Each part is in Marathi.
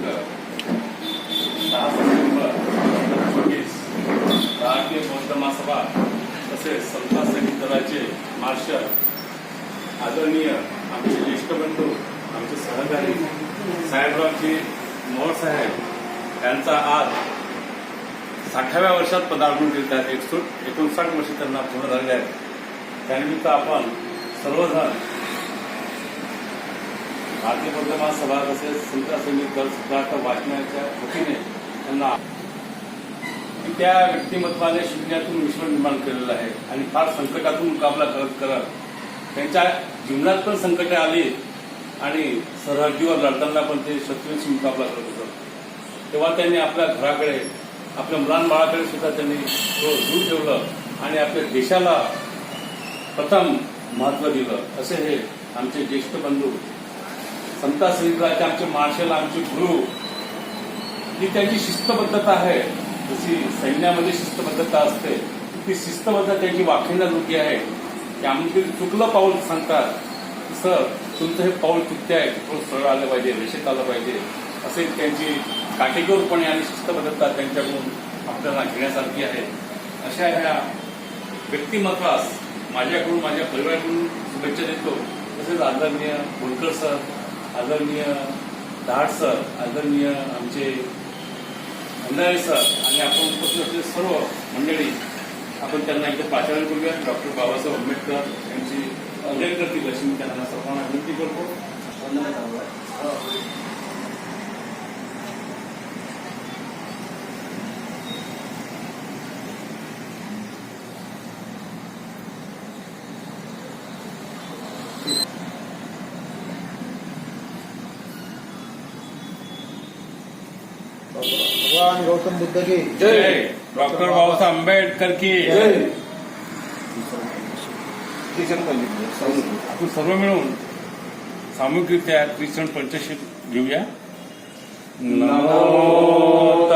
दिनांक सप्टेंबर चोवीस भारतीय बौद्ध महासभा तसेच समता सैनिक दलाचे मार्शल आदरणीय आमचे ज्येष्ठ बंधू आमचे सहकारी साहेबरावजी मोहोळ साहेब यांचा आज साठाव्या वर्षात पदार्पण करीत आहेत एकसो एकोणसाठ वर्ष त्यांना पूर्ण झालेले आहेत त्यानिमित्त आपण सर्वजण भारतीय बौद्ध सभा तसेच संत सैनिक दल सिद्धार्थ वाचण्याच्या वतीने त्यांना की त्या व्यक्तिमत्वाने शिकण्यातून विश्व निर्माण केलेलं आहे आणि फार संकटातून मुकाबला करत करत त्यांच्या जीवनात पण संकटे आली आणि सरहद्दीवर लढताना पण ते शत्रूंशी मुकाबला करत होतं. तेव्हा त्यांनी आपल्या घराकडे आपल्या मुलांबाळाकडे सुद्धा त्यांनी तो दूर ठेवलं आणि आपल्या देशाला प्रथम महत्त्व दिलं. असे हे आमचे ज्येष्ठ बंधू संता सैनिकाचे आमचे मार्शल आमचे गुरु ही त्यांची शिस्तबद्धता आहे. जशी सैन्यामध्ये शिस्तबद्धता असते ती शिस्तबद्धता त्यांची वाखण्याजोगी आहे. की आमचे चुकलं पाऊल सांगतात सर तुमचं हे पाऊल चुकते आहे थोडं सरळ आलं पाहिजे रेषेत आलं पाहिजे. असे त्यांची काटेकोरपणे आणि शिस्तबद्धता त्यांच्याकडून आपल्याला घेण्यासारखी आहे. अशा ह्या व्यक्तिमत्वास माझ्याकडून माझ्या परिवाराकडून शुभेच्छा देतो. तसेच आदरणीय बोलकर सर आदरणीय दाट सर आदरणीय आमचे अंधारे सर आणि आपण उपस्थित असलेले सर्व मंडळी आपण त्यांना एकदा पाचारण करूया. डॉक्टर बाबासाहेब आंबेडकर यांची अध्ययन करतील अशी मी त्यांना सर्वांना विनंती करतो. भगवान गौतम बुद्ध की। जय। डॉक्टर बाबासाहेब आंबेडकर की। आपण सर्व मिळून सामूहिकरित्या ख्रिश्चन पंचशील घेऊया. नमो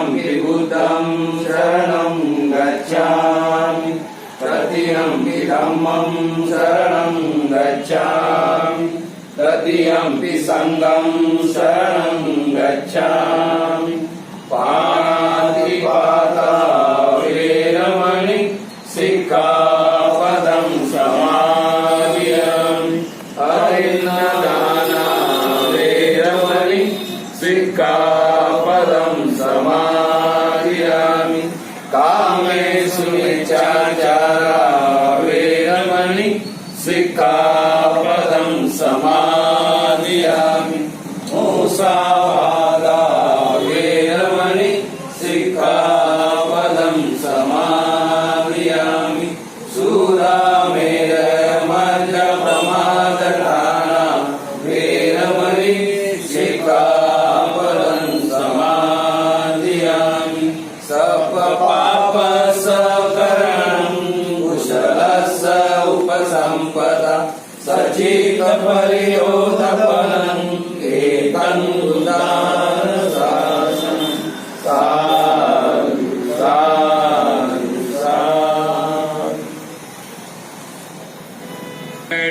तृतीयं बुद्धं शरणं गच्छामि तृतीयं धम्मं शरणं गच्छामि तृतीयं सङ्गं शरणं गच्छामि पातिपाता सिक्खापदं समादियामि कामेषु मिच्छाचारा वेरमणि सिक्खापदं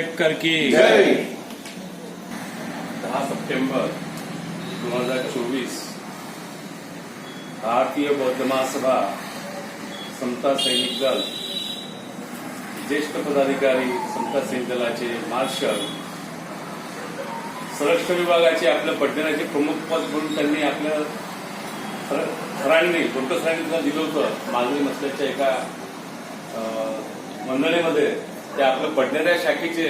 आंबेडकर की दहा सप्टेंबर दोन हजार चोवीस भारतीय बौद्ध महासभा समता सैनिक दल ज्येष्ठ पदाधिकारी समता सैनिक दलाचे मार्शल संरक्षण विभागाचे आपल्या पड्डण्याचे प्रमुख पद म्हणून त्यांनी आपल्या सर- सरांनी डॉक्टर सरांनी दिलं होतं? मागणी नसल्याच्या एका मंडळीमध्ये ते आपल्या पडणाऱ्या शाखेचे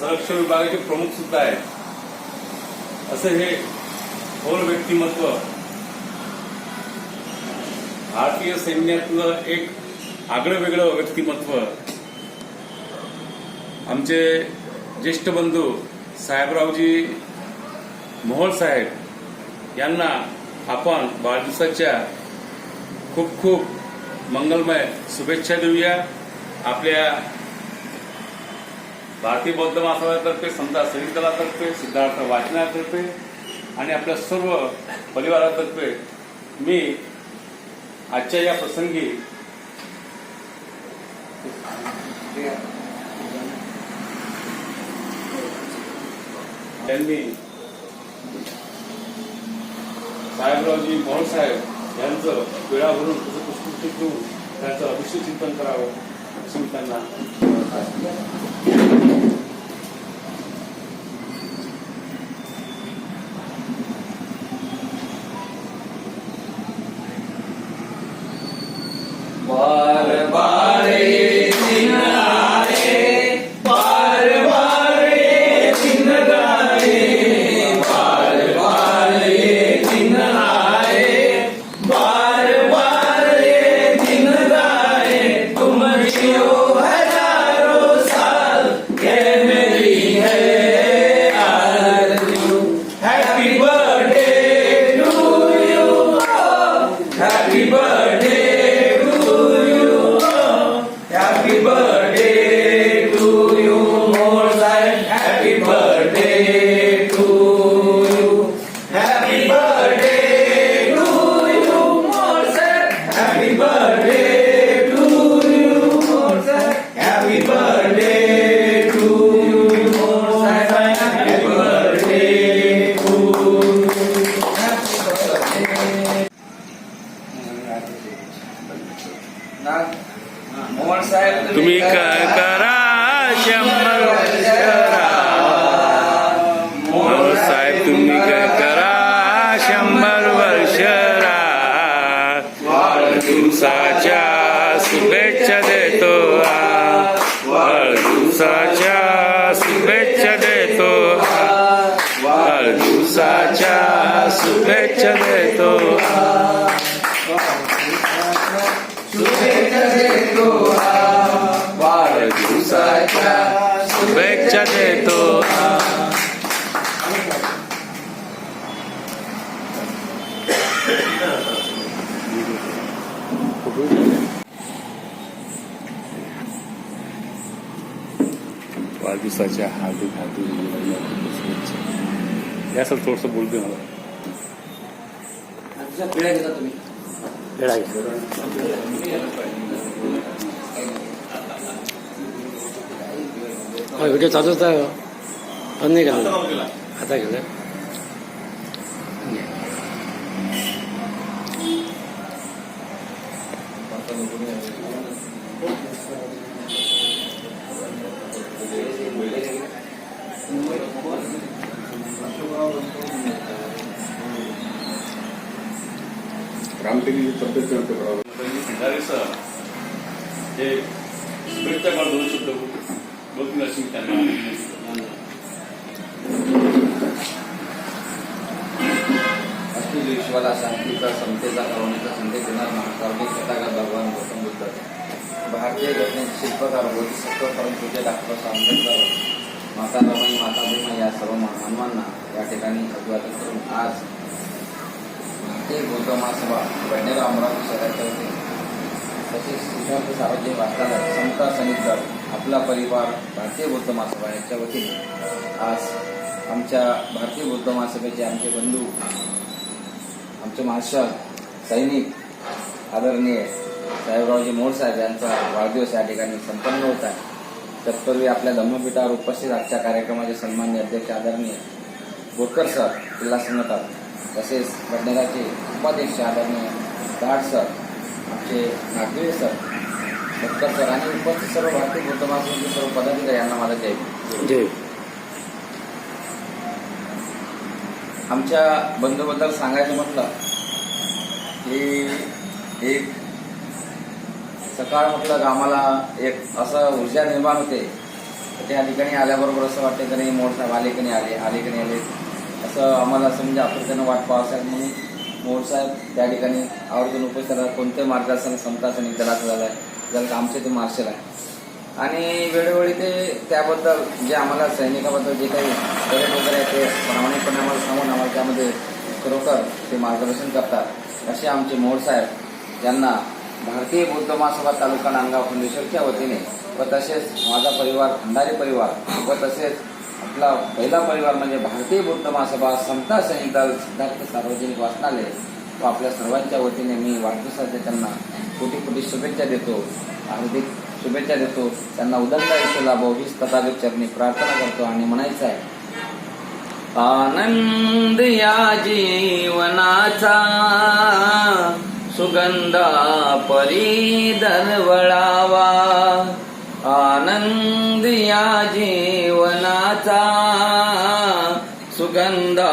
संरक्षण विभागाचे प्रमुख सुद्धा आहेत. असं हे थोर व्यक्तिमत्व भारतीय सैन्यातलं एक आगळं वेगळं व्यक्तिमत्व. आमचे ज्येष्ठ बंधू साहेबरावजी मोहोळ साहेब यांना आपण वाढदिवसाच्या खूप खूप मंगलमय शुभेच्छा देऊया. आपल्या भारतीय बौद्ध महासभातर्फे समता सैनिक दलातर्फे सिद्धार्थ वाचनातर्फे आणि आपल्या सर्व परिवारातर्फे मी आजच्या या प्रसंगी त्यांनी साहेबरावजी मोहनसाहेब यांचं वेळा भरून तसं पुष्पवृष्टी त्यांचं अभिषेक चिंतन करावं असं मी त्यांना शुभेच्छा देतो. वाढदिवसाच्या हार्दिक हार्दिक शुभेच्छा. या सर थोडंसं बोलते मला. पिढ्या घेता तुम्ही व्हिडिओ चालूच आहे पण नाही केलं आता केलं भंडारे सर हे शुभेच्छा काळ दोन शब्द बोलतील अशी मी त्यांना अखिल विश्वाला शांतीचा समतेचा करुणेचा संदेश देणार महाकार्मिक तथागत भगवान गौतम बुद्ध भारतीय घटनेचे शिल्पकार बोधिसत्व परमपूज्य डॉक्टर आंबेडकर माता रमाई माता भीमा या सर्व मानवांना या ठिकाणी अभिवादन करून आज भारतीय गौतम महासभा वडनेरा अमरावती शहराच्या होते तसेच सुशांत सावजी वाचनालय समता सैनिक आपला परिवार भारतीय बौद्ध महासभा यांच्या वतीने आज आमच्या भारतीय बौद्ध महासभेचे आमचे बंधू आमचे महाशाल सैनिक आदरणीय साहेबरावजी मोर साहेब यांचा वाढदिवस या ठिकाणी संपन्न होत आहे. तत्पूर्वी आपल्या धम्मपीठावर उपस्थित आजच्या कार्यक्रमाचे सन्मान्य अध्यक्ष आदरणीय बोरकर सर जिल्हा संघटक तसेच बडनेराचे उपाध्यक्ष आदरणीय दाट सर आमचे नागवे सर बोरकर सर आणि उपस्थित सर्व भारतीय बौद्ध सर्व पदाधिकारी यांना माझा जय. जय. आमच्या बंधूबद्दल सांगायचं म्हटलं की एक सकाळ म्हटलं का आम्हाला एक असं ऊर्जा निर्माण होते. त्या ठिकाणी आल्याबरोबर असं वाटतं की नाही मोड साहेब आले की नाही आले आले की नाही आले. असं आम्हाला असं म्हणजे आतुरतेनं वाट पाहावं साहेब म्हणून मोड साहेब त्या ठिकाणी आवर्जून उपस्थित राहतात. कोणते मार्गदर्शन समता सैनिक दलाचं झालं आहे जर का आमचे ते मार्शल आहे आणि वेळोवेळी ते त्याबद्दल जे आम्हाला सैनिकाबद्दल जे काही गरज वगैरे आहे ते प्रामाणिकपणे आम्हाला सांगून आम्हाला त्यामध्ये खरोखर ते मार्गदर्शन करतात. असे आमचे मोड साहेब यांना भारतीय बौद्ध महासभा तालुका नांदगाव फाउंडेशनच्या वतीने व तसेच माझा परिवार खंडारी परिवार व तसेच आपला पहिला परिवार म्हणजे भारतीय बौद्ध महासभा समता संहिता सिद्धार्थ सार्वजनिक वाचनालय व आपल्या सर्वांच्या वतीने मी वाढदिवसाच्या त्यांना कोटी कोटी शुभेच्छा देतो. हार्दिक शुभेच्छा देतो. त्यांना उदंड आयुष्य लाभो हीच तथागत चरणी प्रार्थना करतो आणि म्हणायचं आहे आनंद या जीवनाचा सुगंधा परी दरवळावा. आनंद या जीवनाचा सुगंधा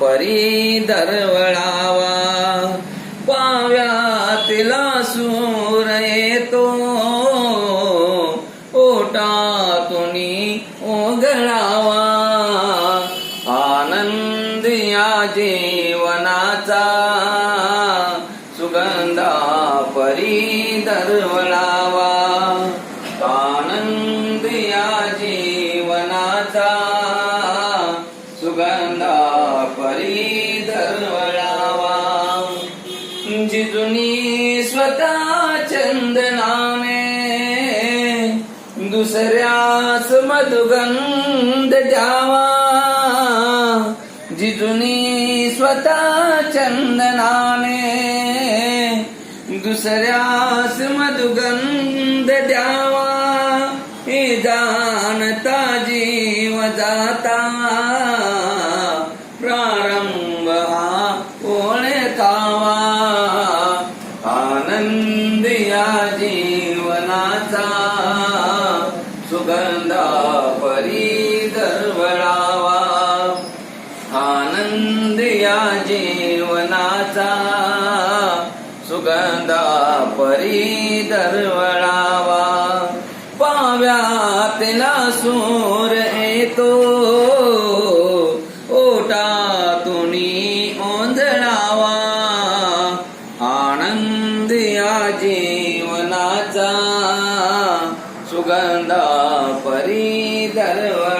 परी दरवळावा. सूर येतो ओटातून ओघळावा. आनंद या जीवनाचा सुगंधा परी दरवळा. दुगंध द्यावा जिजुनी स्वतः चंदनाने दुसऱ्यास मधुगंध द्यावा. हे जाणता जीव जाता. सुगंधा परी दरवळावा. पाव्यातला सूर येतो. ओटातून ओंधळावा. आनंद या जीवनाचा सुगंधा परी दरवळा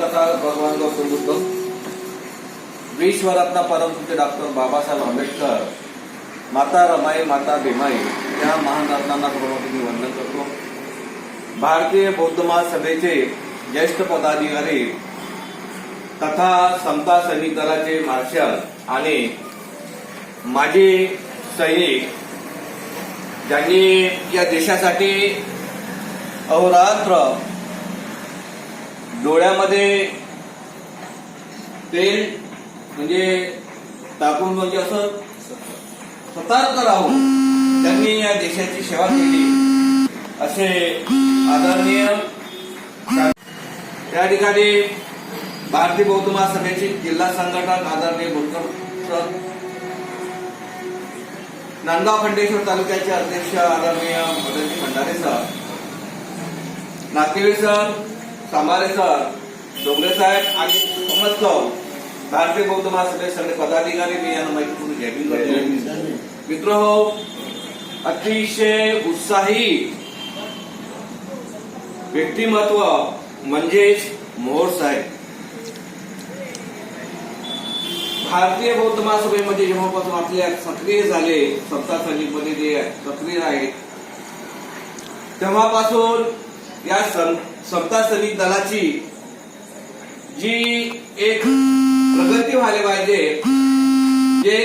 तथा भगवान गौतम बुद्ध विश्वरत्न परमपूज्य डॉक्टर बाबासाहेब आंबेडकर माता रमाई माता भीमाई या महान रत्नांना मी वंदन करतो. भारतीय बौद्ध महासभेचे ज्येष्ठ पदाधिकारी तथा समता सैनिक दलाचे मार्शल आणि माजी सैनिक ज्यांनी या देशासाठी अहोरात्र डोळ्यामध्ये तेल म्हणजे टाकून म्हणजे असं सतर्क राहून त्यांनी या देशाची सेवा केली. असे आदरणीय त्या ठिकाणी भारतीय बौद्ध महासभेचे जिल्हा संघटन आदरणीय बौद्ध नांदगाव खंडेश्वर तालुक्याचे अध्यक्ष आदरणीय Madanji Bhandare sir Nagdevi sir Sambare sir Dongre साहेब आणि समस्त भारतीय बौद्ध महासभेचे सगळे पदाधिकारी मी यांना माहिती करून घ्यावी. मित्र हो अतिशय उत्साही व्यक्तिमत्व म्हणजेच मोहोर साहेब. भारतीय बौद्ध महासभेमध्ये जेव्हापासून आपल्या सक्रिय झाले सत्ता सैनिकमध्ये जे सक्रिय आहेत तेव्हापासून या सं- सैनिक दलाची जी एक प्रगती व्हायला पाहिजे जे